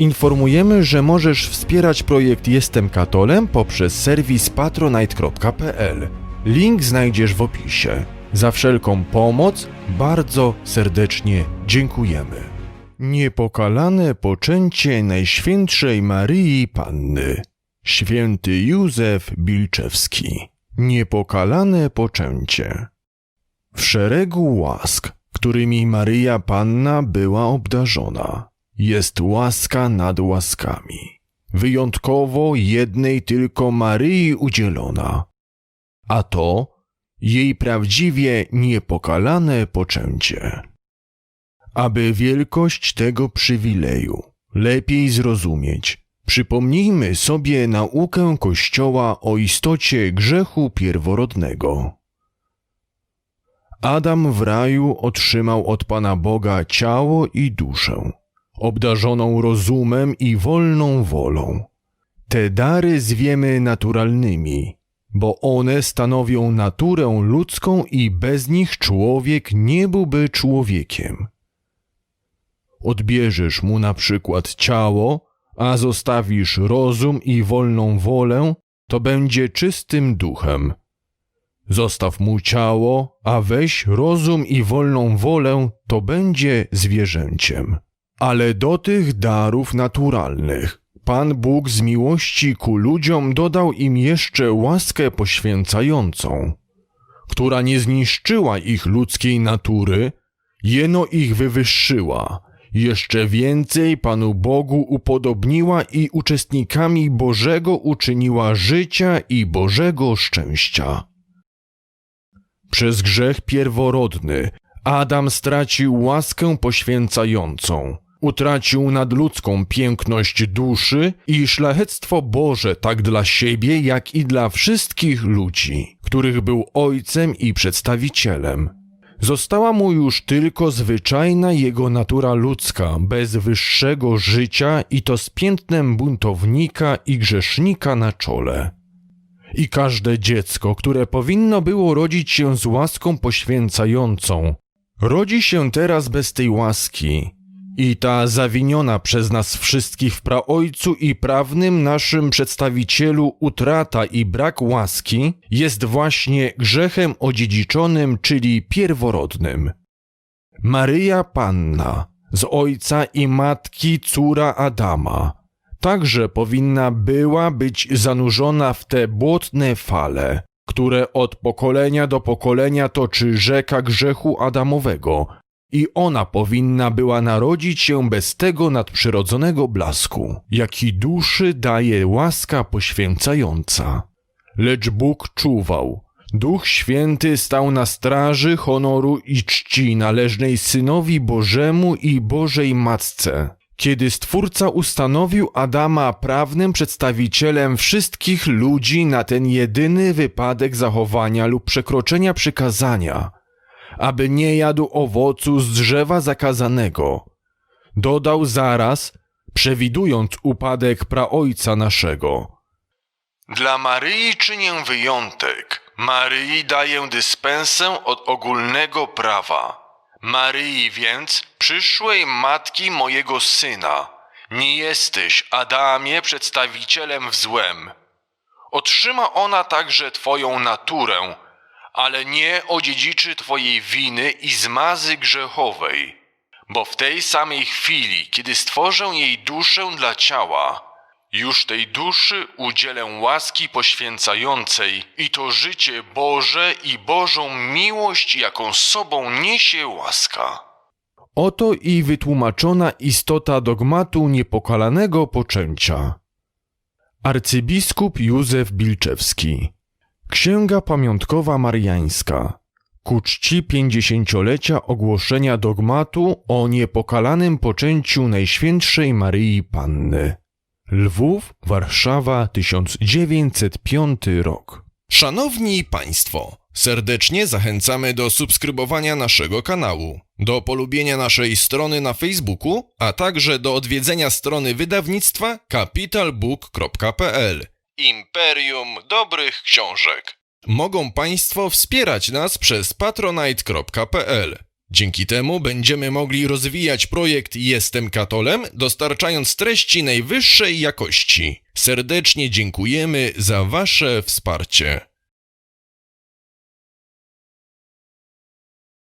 Informujemy, że możesz wspierać projekt Jestem Katolem poprzez serwis patronite.pl. Link znajdziesz w opisie. Za wszelką pomoc bardzo serdecznie dziękujemy. Niepokalane poczęcie Najświętszej Maryi Panny. Święty Józef Bilczewski. Niepokalane poczęcie. W szeregu łask, którymi Maryja Panna była obdarzona, jest łaska nad łaskami. Wyjątkowo jednej tylko Maryi udzielona, a to jej prawdziwie niepokalane poczęcie. Aby wielkość tego przywileju lepiej zrozumieć, przypomnijmy sobie naukę Kościoła o istocie grzechu pierworodnego. Adam w raju otrzymał od Pana Boga ciało i duszę, obdarzoną rozumem i wolną wolą. Te dary zwiemy naturalnymi, bo one stanowią naturę ludzką i bez nich człowiek nie byłby człowiekiem. Odbierzesz mu na przykład ciało, a zostawisz rozum i wolną wolę, to będzie czystym duchem. Zostaw mu ciało, a weź rozum i wolną wolę, to będzie zwierzęciem. Ale do tych darów naturalnych Pan Bóg z miłości ku ludziom dodał im jeszcze łaskę poświęcającą, która nie zniszczyła ich ludzkiej natury, jeno ich wywyższyła, jeszcze więcej Panu Bogu upodobniła i uczestnikami Bożego uczyniła życia i Bożego szczęścia. Przez grzech pierworodny Adam stracił łaskę poświęcającą, utracił nadludzką piękność duszy i szlachectwo Boże tak dla siebie, jak i dla wszystkich ludzi, których był ojcem i przedstawicielem. Została mu już tylko zwyczajna jego natura ludzka, bez wyższego życia i to z piętnem buntownika i grzesznika na czole. I każde dziecko, które powinno było rodzić się z łaską poświęcającą, rodzi się teraz bez tej łaski. I ta zawiniona przez nas wszystkich w praojcu i prawnym naszym przedstawicielu utrata i brak łaski jest właśnie grzechem odziedziczonym, czyli pierworodnym. Maryja Panna, z ojca i matki córa Adama, także powinna była być zanurzona w te błotne fale, które od pokolenia do pokolenia toczy rzeka grzechu Adamowego, i ona powinna była narodzić się bez tego nadprzyrodzonego blasku, jaki duszy daje łaska poświęcająca. Lecz Bóg czuwał. Duch Święty stał na straży honoru i czci należnej Synowi Bożemu i Bożej Matce. Kiedy Stwórca ustanowił Adama prawnym przedstawicielem wszystkich ludzi na ten jedyny wypadek zachowania lub przekroczenia przykazania, aby nie jadł owocu z drzewa zakazanego. Dodał zaraz, przewidując upadek praojca naszego. Dla Maryi czynię wyjątek. Maryi daję dyspensę od ogólnego prawa. Maryi więc, przyszłej matki mojego syna, nie jesteś, Adamie, przedstawicielem w złem. Otrzyma ona także twoją naturę, ale nie odziedziczy twojej winy i zmazy grzechowej. Bo w tej samej chwili, kiedy stworzę jej duszę dla ciała, już tej duszy udzielę łaski poświęcającej i to życie Boże i Bożą miłość, jaką sobą niesie łaska. Oto i wytłumaczona istota dogmatu niepokalanego poczęcia. Arcybiskup Józef Bilczewski Księga Pamiątkowa Mariańska ku czci pięćdziesięciolecia ogłoszenia dogmatu o niepokalanym poczęciu Najświętszej Maryi Panny. Lwów, Warszawa, 1905 rok. Szanowni Państwo, serdecznie zachęcamy do subskrybowania naszego kanału, do polubienia naszej strony na Facebooku, a także do odwiedzenia strony wydawnictwa capitalbook.pl Imperium Dobrych Książek. Mogą Państwo wspierać nas przez patronite.pl. Dzięki temu będziemy mogli rozwijać projekt Jestem Katolem, dostarczając treści najwyższej jakości. Serdecznie dziękujemy za Wasze wsparcie.